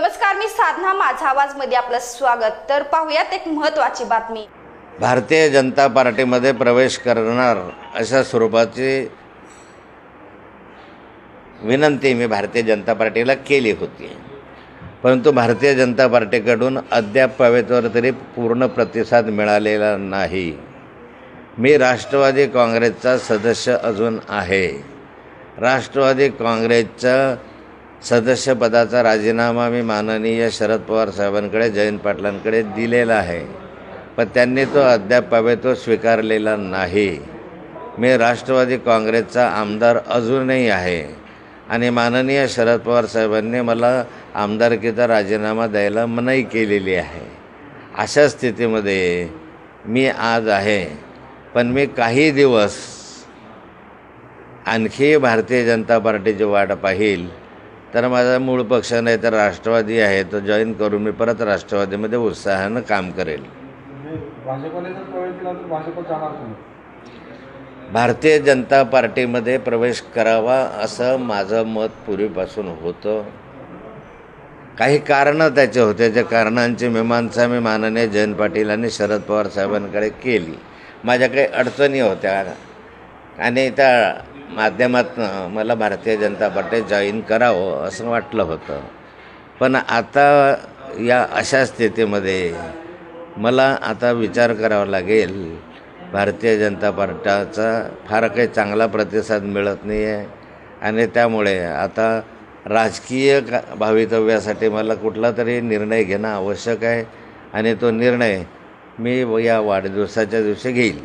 नमस्कार मी साधना माझा आवाजमध्ये आपलं स्वागत. तर पाहूयात एक महत्वाची बातमी. भारतीय जनता पार्टीमध्ये प्रवेश करणार अशा स्वरूपाची विनंती मी भारतीय जनता पार्टीला केली होती. परंतु भारतीय जनता पार्टीकडून अद्याप पवेतवर तरी पूर्ण प्रतिसाद मिळालेला नाही. मी राष्ट्रवादी काँग्रेसचा सदस्य अजून आहे. राष्ट्रवादी काँग्रेसचं सदस्यपदाचा राजीनामा मी माननीय शरद पवार साहेबांकडे जयंत पाटलांकडे दिलेला आहे. पण त्यांनी तो अद्याप तो स्वीकारलेला नाही. मी राष्ट्रवादी काँग्रेसचा आमदार अजूनही आहे आणि माननीय शरद पवार साहेबांनी मला आमदारकीचा राजीनामा द्यायला मनाई केलेली आहे. अशा स्थितीमध्ये मी आज आहे. पण मी काही दिवस आणखी भारतीय जनता पार्टीची वाट पाहिल. तर माझा मूळ पक्ष नाही तर राष्ट्रवादी आहे तो जॉईन करून मी परत राष्ट्रवादीमध्ये उत्साहानं काम करेल. भारतीय जनता पार्टीमध्ये प्रवेश करावा असं माझं मत पूर्वीपासून होतं. काही कारणं त्याचे होते त्या कारणांची मीमांसा मी माननीय जयंत पाटील आणि शरद पवार साहेबांकडे केली. माझ्या काही अडचणी होत्या आणि त्या माध्यमातून मला भारतीय जनता पार्टी जॉईन करावं असं वाटलं होतं. पण आता या अशा स्थितीमध्ये मला आता विचार करावा लागेल. भारतीय जनता पार्टीचा फार काही चांगला प्रतिसाद मिळत नाही आहे आणि त्यामुळे आता राजकीय का भावितव्यासाठी मला कुठला तरी निर्णय घेणं आवश्यक आहे आणि तो निर्णय मी या वाढदिवसाच्या दिवशी घेईल.